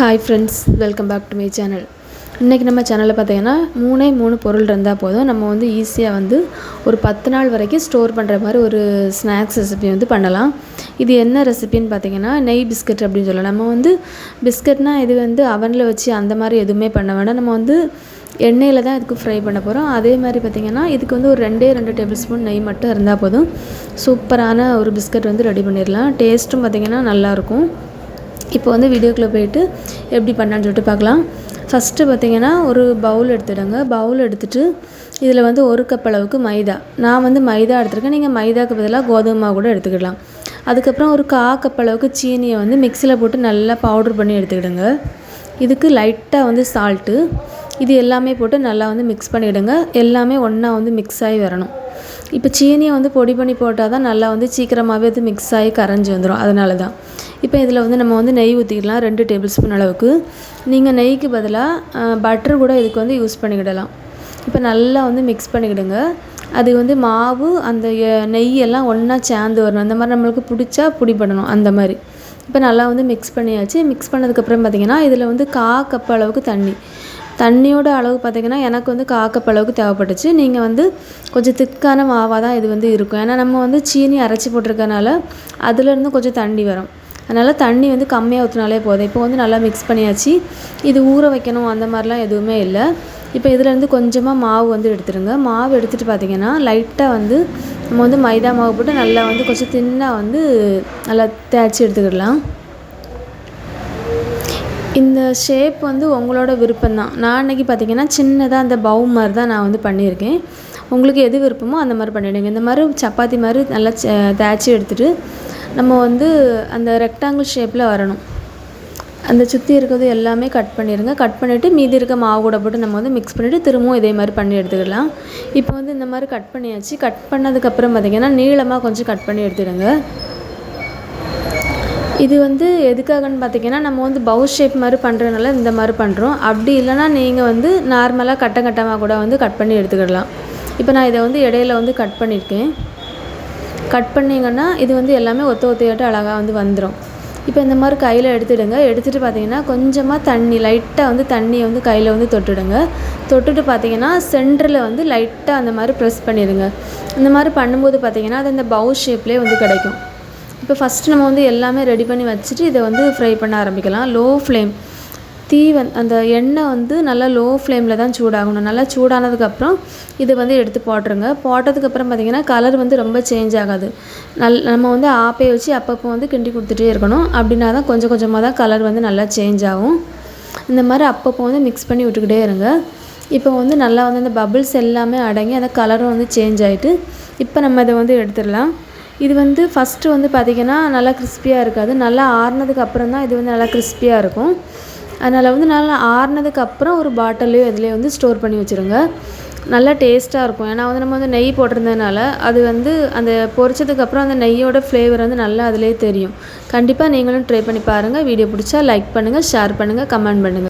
Hi friends welcome back to my channel இன்றைக்கி நம்ம சேனலில் பார்த்தீங்கன்னா மூணே மூணு பொருள் இருந்தால் போதும். நம்ம வந்து ஈஸியாக வந்து ஒரு பத்து நாள் வரைக்கும் ஸ்டோர் பண்ணுற மாதிரி ஒரு ஸ்நாக்ஸ் ரெசிபி வந்து பண்ணலாம். இது என்ன ரெசிபின்னு பார்த்தீங்கன்னா நெய் பிஸ்கட் அப்படின்னு சொல்லலாம். நம்ம வந்து பிஸ்கட்னால் இது வந்து அவனில் வச்சு அந்த மாதிரி எதுவுமே பண்ண வேண்டாம் நம்ம வந்து எண்ணெயில் தான் இதுக்கு ஃப்ரை பண்ண போகிறோம் அதே மாதிரி பார்த்திங்கன்னா இதுக்கு வந்து ஒரு ரெண்டே ரெண்டு டேபிள் ஸ்பூன் நெய் மட்டும் இருந்தால் போதும். சூப்பரான ஒரு பிஸ்கட் வந்து ரெடி பண்ணிடலாம். டேஸ்ட்டும் பார்த்திங்கன்னா நல்லாயிருக்கும் இப்போ வந்து வீடியோக்குள்ளே போயிட்டு எப்படி பண்ணான்னு சொல்லிட்டு பார்க்கலாம். ஃபஸ்ட்டு பார்த்திங்கன்னா ஒரு பவுல் எடுத்துடுங்க. பவுல் எடுத்துகிட்டு இதில் வந்து ஒரு கப் அளவுக்கு மைதா. நான் வந்து மைதா எடுத்துருக்கேன். நீங்கள் மைதாக்கு பதிலாக கோதுமை மாவு கூட எடுத்துக்கிடலாம். அதுக்கப்புறம் ஒரு கா கப் அளவுக்கு சீனியை வந்து மிக்சியில் போட்டு நல்லா பவுட்ரு பண்ணி எடுத்துக்கிடுங்க. இதுக்கு லைட்டாக வந்து சால்ட்டு இது எல்லாமே போட்டு நல்லா வந்து மிக்ஸ் பண்ணிவிடுங்க எல்லாமே ஒன்றா வந்து மிக்ஸ் ஆகி வரணும். இப்போ சீனியை வந்து பொடி பண்ணி போட்டால் தான் நல்லா வந்து சீக்கிரமாகவே அது மிக்ஸ் ஆகி கரைஞ்சி வந்துடும் அதனால தான். இப்போ இதில் வந்து நம்ம வந்து நெய் ஊற்றிக்கலாம் ரெண்டு டேபிள் ஸ்பூன் அளவுக்கு. நீங்கள் நெய்க்கு பதிலாக பட்டர் கூட இதுக்கு வந்து யூஸ் பண்ணிக்கிடலாம். இப்போ நல்லா வந்து மிக்ஸ் பண்ணிக்கிடுங்க. அது வந்து மாவு அந்த நெய் எல்லாம் ஒன்றா சேர்ந்து வரணும். அந்த மாதிரி நம்மளுக்கு பிடிச்சா பிடி பண்ணணும் அந்த மாதிரி. இப்போ நல்லா வந்து மிக்ஸ் பண்ணியாச்சு. மிக்ஸ் பண்ணதுக்கப்புறம் பார்த்திங்கன்னா இதில் வந்து கா கப் அளவுக்கு தண்ணி. தண்ணியோட அளவு பார்த்திங்கன்னா எனக்கு வந்து காக்கப்பளவுக்கு தேவைப்பட்டுச்சு. நீங்கள் வந்து கொஞ்சம் திக்கான மாவாக தான் இது வந்து இருக்கும். ஏன்னா நம்ம வந்து சீனி அரைச்சி போட்டிருக்கனால அதுலேருந்து கொஞ்சம் தண்ணி வரும். அதனால் தண்ணி வந்து கம்மியாக ஊற்றினாலே போதும். இப்போ வந்து நல்லா மிக்ஸ் பண்ணியாச்சு. இது ஊற வைக்கணும் அந்த மாதிரிலாம் எதுவுமே இல்லை. இப்போ இதிலேருந்து கொஞ்சமாக மாவு வந்து எடுத்துருங்க. மாவு எடுத்துகிட்டு பார்த்திங்கன்னா லைட்டாக வந்து நம்ம வந்து மைதா மாவு போட்டு நல்லா வந்து கொஞ்சம் தின்னாக வந்து நல்லா தேய்ச்சி எடுத்துக்கிடலாம். இந்த ஷேப் வந்து உங்களோட விருப்பம் தான் நான் அன்றைக்கி பார்த்திங்கன்னா சின்னதாக அந்த பவு மாதிரி தான் நான் வந்து பண்ணியிருக்கேன். உங்களுக்கு எது விருப்பமோ அந்த மாதிரி பண்ணிவிடுங்க இந்த மாதிரி சப்பாத்தி மாதிரி நல்லா தேய்ச்சி எடுத்துகிட்டு நம்ம வந்து அந்த ரெக்டாங்கிள் ஷேப்பில் வரணும். அந்த சுற்றி இருக்கிறது எல்லாமே கட் பண்ணிடுங்க. கட் பண்ணிவிட்டு மீதி இருக்க மாவு கூட போட்டு நம்ம வந்து மிக்ஸ் பண்ணிவிட்டு திரும்பவும் இதே மாதிரி பண்ணி எடுத்துக்கலாம். இப்போ வந்து இந்த மாதிரி கட் பண்ணியாச்சு. கட் பண்ணதுக்கப்புறம் பார்த்திங்கன்னா நீளமாக கொஞ்சம் கட் பண்ணி எடுத்துடுங்க. இது வந்து எதுக்காகன்னு பார்த்தீங்கன்னா நம்ம வந்து பவுல் ஷேப் மாதிரி பண்ணுறதுனால இந்த மாதிரி பண்ணுறோம் அப்படி இல்லைனா நீங்கள் வந்து நார்மலாக கட்ட கட்டமாக கூட வந்து கட் பண்ணி எடுத்துக்கிடலாம். இப்போ நான் இதை வந்து இடையில வந்து கட் பண்ணியிருக்கேன். கட் பண்ணிங்கன்னா இது வந்து எல்லாமே ஒத்த ஒத்தையாட்டு அழகாக வந்து வந்துடும் இப்போ இந்த மாதிரி கையில் எடுத்துடுங்க. எடுத்துகிட்டு பார்த்தீங்கன்னா கொஞ்சமாக தண்ணி லைட்டாக வந்து தண்ணியை வந்து கையில் வந்து தொட்டுடுங்க. தொட்டுட்டு பார்த்தீங்கன்னா சென்டரில் வந்து லைட்டாக அந்த மாதிரி ப்ரெஸ் பண்ணிடுங்க. இந்த மாதிரி பண்ணும்போது பார்த்தீங்கன்னா அது அந்த பவு ஷேப்லேயே வந்து கிடைக்கும். இப்போ ஃபஸ்ட்டு நம்ம வந்து எல்லாமே ரெடி பண்ணி வச்சுட்டு இதை வந்து ஃப்ரை பண்ண ஆரம்பிக்கலாம். லோ ஃப்ளேம் தீ வந் அந்த எண்ணெய் வந்து நல்லா லோ ஃப்ளேமில் தான் சூடாகணும். நல்லா சூடானதுக்கப்புறம் இதை வந்து எடுத்து போட்டுருங்க. போட்டதுக்கப்புறம் பார்த்திங்கன்னா கலர் வந்து ரொம்ப சேஞ்ச் ஆகாது. நல் நம்ம வந்து ஆப்பையை வச்சு அப்பப்போ வந்து கிண்டி கொடுத்துட்டே இருக்கணும். அப்படின்னா தான் கொஞ்சம் கொஞ்சமாக தான் கலர் வந்து நல்லா சேஞ்ச் ஆகும். இந்த மாதிரி அப்பப்போ வந்து மிக்ஸ் பண்ணி விட்டுக்கிட்டே இருங்க. இப்போ வந்து நல்லா வந்து அந்த பபிள்ஸ் எல்லாமே அடங்கி அந்த கலரும் வந்து சேஞ்ச் ஆகிட்டு இப்போ நம்ம இதை வந்து எடுத்துடலாம். இது வந்து ஃபஸ்ட்டு வந்து பார்த்திங்கன்னா நல்லா கிறிஸ்பியாக இருக்காது. நல்லா ஆறுனதுக்கு அப்புறம் தான் இது வந்து நல்லா கிறிஸ்பியாக இருக்கும். அதனால் வந்து நல்லா ஆறுனதுக்கு அப்புறம் ஒரு பாட்டிலையோ இதுலேயே வந்து ஸ்டோர் பண்ணி வச்சுருங்க. நல்லா டேஸ்ட்டாக இருக்கும். ஏன்னா வந்து நம்ம வந்து நெய் போட்டிருந்ததுனால அது வந்து அந்த பொரிச்சதுக்கப்புறம் அந்த நெய்யோட ஃப்ளேவர் வந்து நல்லா அதிலே தெரியும். கண்டிப்பாக நீங்களும் ட்ரை பண்ணி பாருங்கள் வீடியோ பிடிச்சா லைக் பண்ணுங்கள் ஷேர் பண்ணுங்கள் கமெண்ட் பண்ணுங்கள்